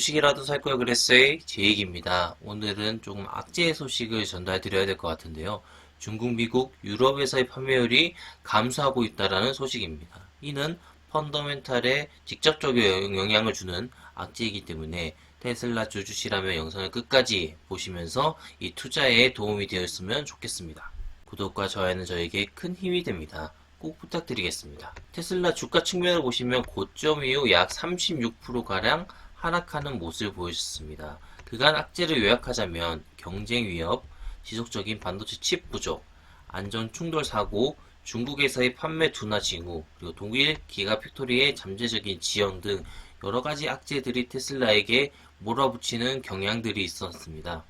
주식이라도 살 걸 그랬어요. 제 얘기입니다. 오늘은 조금 악재의 소식을 전달드려야 될 것 같은데요. 중국, 미국, 유럽에서의 판매율이 감소하고 있다라는 소식입니다. 이는 펀더멘탈에 직접적인 영향을 주는 악재이기 때문에 테슬라 주주시라면 영상을 끝까지 보시면서 이 투자에 도움이 되었으면 좋겠습니다. 구독과 좋아요는 저에게 큰 힘이 됩니다. 꼭 부탁드리겠습니다. 테슬라 주가 측면을 보시면 고점 이후 약 36%가량 하락하는 모습을 보여줬습니다. 그간 악재를 요약하자면 경쟁 위협, 지속적인 반도체 칩 부족, 안전 충돌 사고, 중국에서의 판매 둔화 징후, 그리고 독일 기가 팩토리의 잠재적인 지연 등 여러 가지 악재들이 테슬라에게 몰아붙이는 경향들이 있었습니다.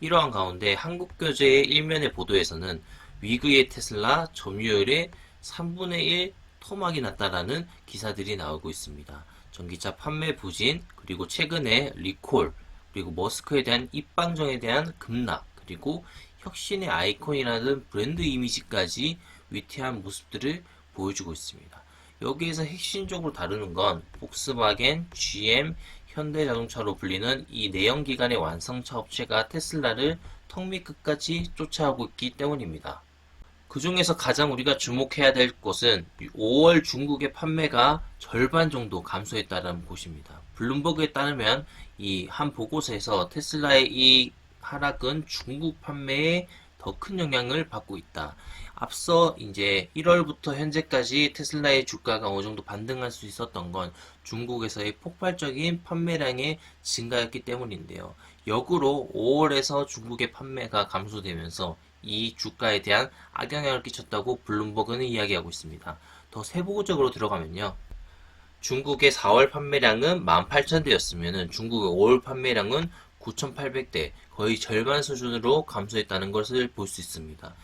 이러한 가운데 한국교재의 일면의 보도에서는 위그의 테슬라 점유율의 3분의 1 토막이 났다라는 기사들이 나오고 있습니다. 전기차 판매 부진, 그리고 최근에 리콜, 그리고 머스크에 대한 입방정에 대한 급락, 그리고 혁신의 아이콘이라는 브랜드 이미지까지 위태한 모습들을 보여주고 있습니다. 여기에서 핵심적으로 다루는 건 폭스바겐, GM, 현대자동차로 불리는 이 내연기관의 완성차 업체가 테슬라를 턱밑 끝까지 쫓아오고 있기 때문입니다. 그 중에서 가장 우리가 주목해야 될 것은 5월 중국의 판매가 절반 정도 감소했다는 곳입니다. 블룸버그에 따르면 이 한 보고서에서 테슬라의 이 하락은 중국 판매에 더 큰 영향을 받고 있다. 앞서 이제 1월부터 현재까지 테슬라의 주가가 어느 정도 반등할 수 있었던 건 중국에서의 폭발적인 판매량의 증가였기 때문인데요. 역으로 5월에서 중국의 판매가 감소되면서 이 주가에 대한 악영향을 끼쳤다고 블룸버그는 이야기하고 있습니다. 더 세부적으로 들어가면요. 중국의 4월 판매량은 18,000대였으면 중국의 5월 판매량은 9,800대, 거의 절반 수준으로 감소했다는 것을 볼 수 있습니다.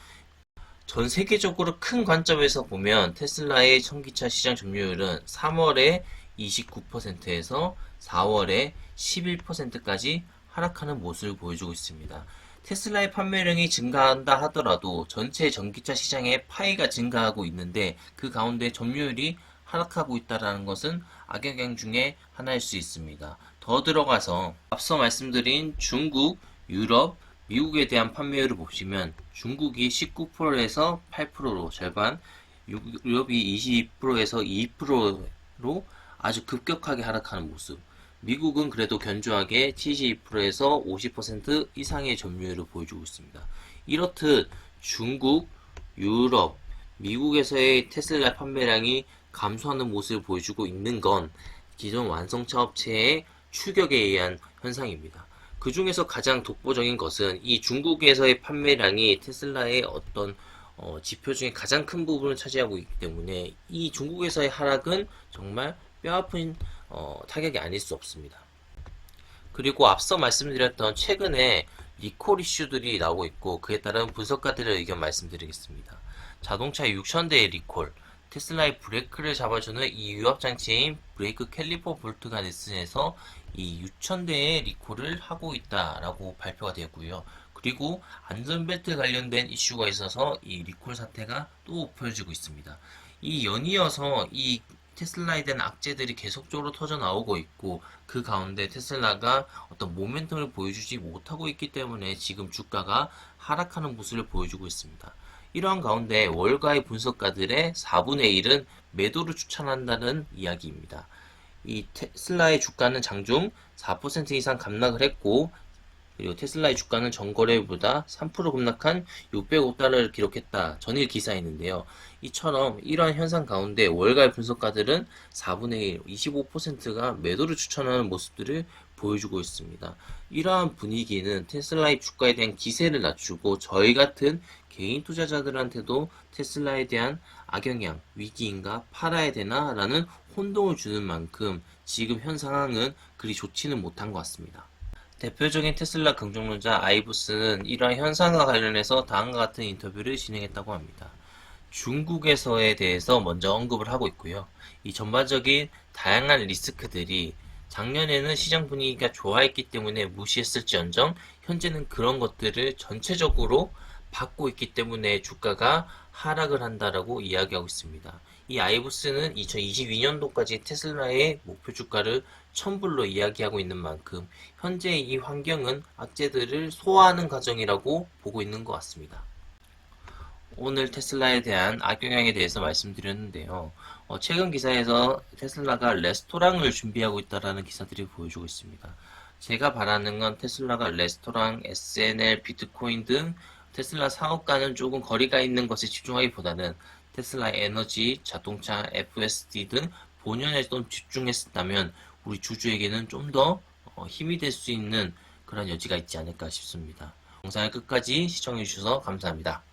전 세계적으로 큰 관점에서 보면 테슬라의 전기차 시장 점유율은 3월에 29%에서 4월에 11%까지 하락하는 모습을 보여주고 있습니다. 테슬라의 판매량이 증가한다 하더라도 전체 전기차 시장의 파이가 증가하고 있는데 그 가운데 점유율이 하락하고 있다는 것은 악영향 중에 하나일 수 있습니다. 더 들어가서 앞서 말씀드린 중국, 유럽, 미국에 대한 판매율을 보시면 중국이 19%에서 8%로 절반, 유럽이 22%에서 2%로 아주 급격하게 하락하는 모습. 미국은 그래도 견조하게 72%에서 50% 이상의 점유율을 보여주고 있습니다. 이렇듯 중국, 유럽, 미국에서의 테슬라 판매량이 감소하는 모습을 보여주고 있는 건 기존 완성차 업체의 추격에 의한 현상입니다. 그 중에서 가장 독보적인 것은 이 중국에서의 판매량이 테슬라의 어떤 어, 지표 중에 가장 큰 부분을 차지하고 있기 때문에 이 중국에서의 하락은 정말 뼈아픈 어, 타격이 아닐 수 없습니다. 그리고 앞서 말씀드렸던 최근에 리콜 이슈들이 나오고 있고 그에 따른 분석가들의 의견 말씀드리겠습니다. 자동차 6,000대의 리콜, 테슬라의 브레이크를 잡아주는 이 유압 장치인 브레이크 캘리퍼 볼트가 넥슨에서 이 6,000대의 리콜을 하고 있다라고 발표가 되었고요. 그리고 안전벨트 관련된 이슈가 있어서 이 리콜 사태가 또 보여지고 있습니다. 이 연이어서 이 테슬라에 대한 악재들이 계속적으로 터져 나오고 있고 그 가운데 테슬라가 어떤 모멘텀을 보여주지 못하고 있기 때문에 지금 주가가 하락하는 모습을 보여주고 있습니다. 이러한 가운데 월가의 분석가들의 4분의 1은 매도를 추천한다는 이야기입니다. 이 테슬라의 주가는 장중 4% 이상 급락을 했고 그리고 테슬라의 주가는 전거래보다 3% 급락한 605달러를 기록했다. 전일 기사였는데요. 이처럼 이러한 현상 가운데 월가의 분석가들은 4분의 1, 25%가 매도를 추천하는 모습들을 보여주고 있습니다. 이러한 분위기는 테슬라의 주가에 대한 기세를 낮추고 저희 같은 개인 투자자들한테도 테슬라에 대한 악영향, 위기인가 팔아야 되나 라는 혼동을 주는 만큼 지금 현 상황은 그리 좋지는 못한 것 같습니다. 대표적인 테슬라 긍정론자 아이브스는 이러한 현상과 관련해서 다음과 같은 인터뷰를 진행했다고 합니다. 중국에서에 대해서 먼저 언급을 하고 있고요. 이 전반적인 다양한 리스크들이 작년에는 시장 분위기가 좋아했기 때문에 무시했을지언정 현재는 그런 것들을 전체적으로 받고 있기 때문에 주가가 하락을 한다라고 이야기하고 있습니다. 이 아이브스는 2022년도까지 테슬라의 목표 주가를 1000불로 이야기하고 있는 만큼 현재 이 환경은 악재들을 소화하는 과정이라고 보고 있는 것 같습니다. 오늘 테슬라에 대한 악영향에 대해서 말씀드렸는데요. 어, 최근 기사에서 테슬라가 레스토랑을 준비하고 있다라는 기사들이 보여주고 있습니다. 제가 바라는 건 테슬라가 레스토랑, SNL, 비트코인 등 테슬라 사업과는 조금 거리가 있는 것에 집중하기보다는 테슬라 에너지, 자동차, FSD 등 본연에 좀 집중했다면 우리 주주에게는 좀 더 힘이 될 수 있는 그런 여지가 있지 않을까 싶습니다. 영상을 끝까지 시청해 주셔서 감사합니다.